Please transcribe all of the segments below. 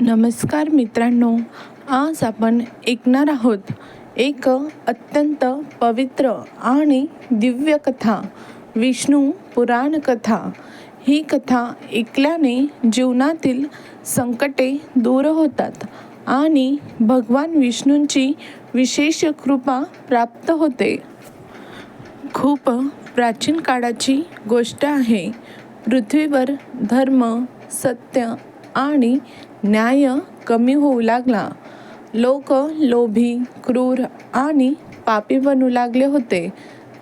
नमस्कार मित्रांनो आज आपण ऐकणार आहोत एक अत्यंत पवित्र आणि दिव्य कथा विष्णू पुराण कथा. ही कथा ऐकल्याने जीवनातील संकटे दूर होतात आणि भगवान विष्णूंची विशेष कृपा प्राप्त होते. खूप प्राचीन काळाची गोष्ट आहे. पृथ्वीवर धर्म सत्य आणि न्याय कमी होऊ लागला. लोक लोभी क्रूर आणि पापी बनू लागले होते.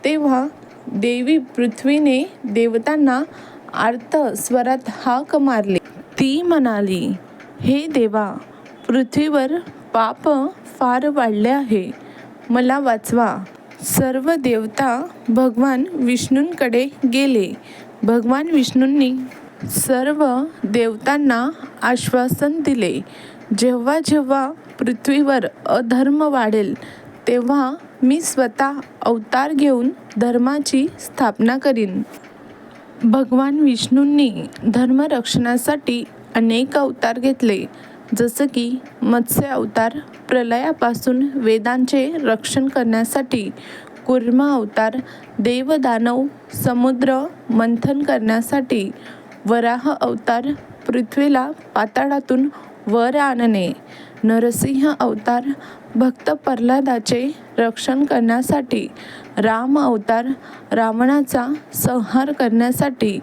तेव्हा देवी पृथ्वीने देवतांना आर्त स्वरात हाक मारली. ती म्हणाली हे देवा पृथ्वीवर पाप फार वाढले आहे. मला वाचवा. सर्व देवता भगवान विष्णूंकडे गेले. भगवान विष्णूंनी सर्व देवतांना आश्वासन दिले. जेव्हा जेव्हा पृथ्वीवर अधर्म वाढेल तेव्हा मी स्वतः अवतार घेऊन धर्माची स्थापना करीन. भगवान विष्णूंनी धर्मरक्षणासाठी अनेक अवतार घेतले जसं की मत्स्य अवतार प्रलयापासून वेदांचे रक्षण करण्यासाठी कुर्म अवतार देवदानव समुद्र मंथन करण्यासाठी वराह अवतार पृथ्वीला पाताळातून वर आणणे. नरसिंह अवतार भक्त प्रल्हादाचे रक्षण करण्यासाठी राम अवतार रावणाचा संहार करण्यासाठी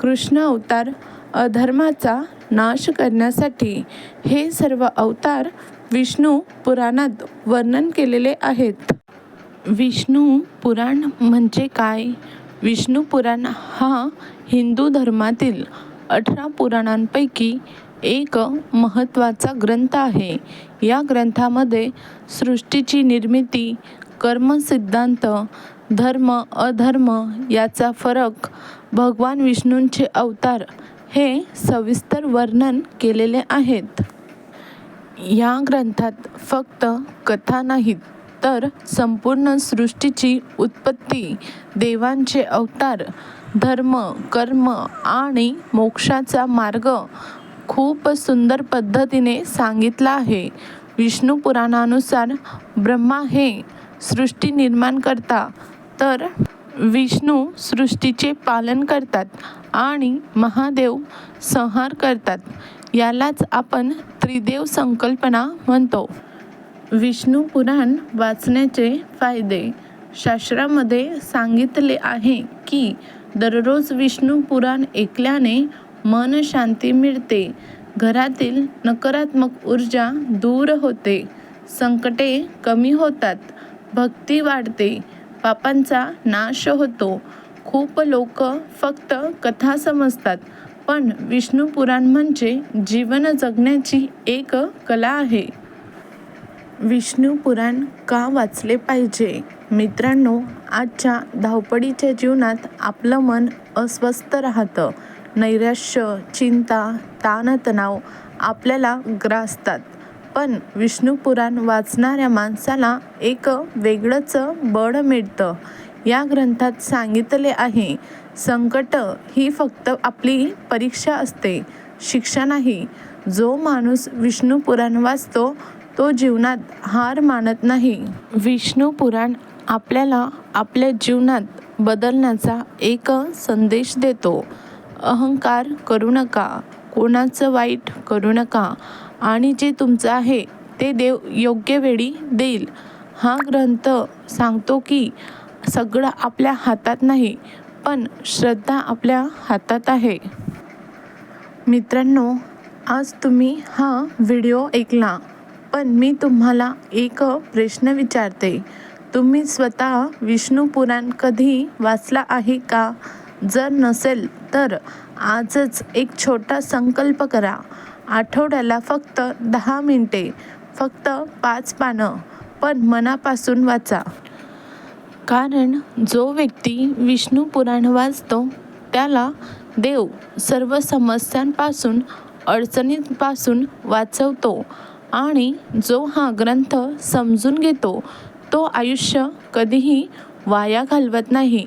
कृष्ण अवतार अधर्माचा नाश करण्यासाठी हे सर्व अवतार विष्णू पुराणात वर्णन केलेले आहेत. विष्णू पुराण म्हणजे काय? विष्णू पुराण हा हिंदू धर्मातील अठरा पुराणांपैकी एक महत्त्वाचा ग्रंथ आहे. या ग्रंथामध्ये सृष्टीची निर्मिती कर्मसिद्धांत धर्म अधर्म याचा फरक भगवान विष्णूंचे अवतार हे सविस्तर वर्णन केलेले आहेत. या ग्रंथात फक्त कथा नाहीत तर संपूर्ण सृष्टीची उत्पत्ती देवांचे अवतार धर्म कर्म आणि मोक्षाचा मार्ग खूप सुंदर पद्धतीने सांगितला आहे. विष्णू पुराणानुसार ब्रह्मा हे सृष्टी निर्माण करता तर विष्णू सृष्टीचे पालन करतात आणि महादेव संहार करतात. यालाच आपण त्रिदेव संकल्पना म्हणतो. विष्णू पुराण वाचण्याचे फायदे. शास्त्रामध्ये सांगितले आहे की दररोज विष्णू पुराण ऐकल्याने मन शांती मिळते. घरातील नकारात्मक ऊर्जा दूर होते. संकटे कमी होतात. भक्ती वाढते. पापांचा नाश होतो. खूप लोक फक्त कथा समजतात. पण विष्णू पुराण म्हणजे जीवन जगण्याची एक कला आहे. विष्णू पुराण का वाचले पाहिजे? मित्रांनो आजच्या धावपळीच्या जीवनात आपलं मन अस्वस्थ राहतं. नैराश्य चिंता ताणतणाव आपल्याला ग्रासतात. पण विष्णू पुराण वाचणाऱ्या माणसाला एक वेगळंच बळ मिळतं. या ग्रंथात सांगितले आहे संकट ही फक्त आपली परीक्षा असते शिक्षा नाही. जो माणूस विष्णू पुराण वाचतो तो जीवनात हार मानत नाही. विष्णू पुराण आपल्याला आपल्या जीवनात बदलण्याचा एक संदेश देतो. अहंकार करू नका कोणाचं वाईट करू नका आणि जे तुमचं आहे ते देव योग्य वेळी देईल. हा ग्रंथ सांगतो की सगळं आपल्या हातात नाही पण श्रद्धा आपल्या हातात आहे. मित्रांनो आज तुम्ही हा व्हिडिओ ऐकला. पण मी तुम्हाला एक प्रश्न विचारते. तुम्ही स्वतः विष्णू पुराण कधी वाचला आहे का? जर नसेल तर आजच एक छोटा संकल्प करा. आठवड्याला फक्त दहा मिनटे फक्त पाच पानं पण मनापासून वाचा. कारण जो व्यक्ती विष्णू पुराण वाचतो त्याला देव सर्व समस्यांपासून अडचणींपासून वाचवतो. आणि जो हा ग्रंथ समजून घेतो तो आयुष्य कधीही वाया घालवत नाही.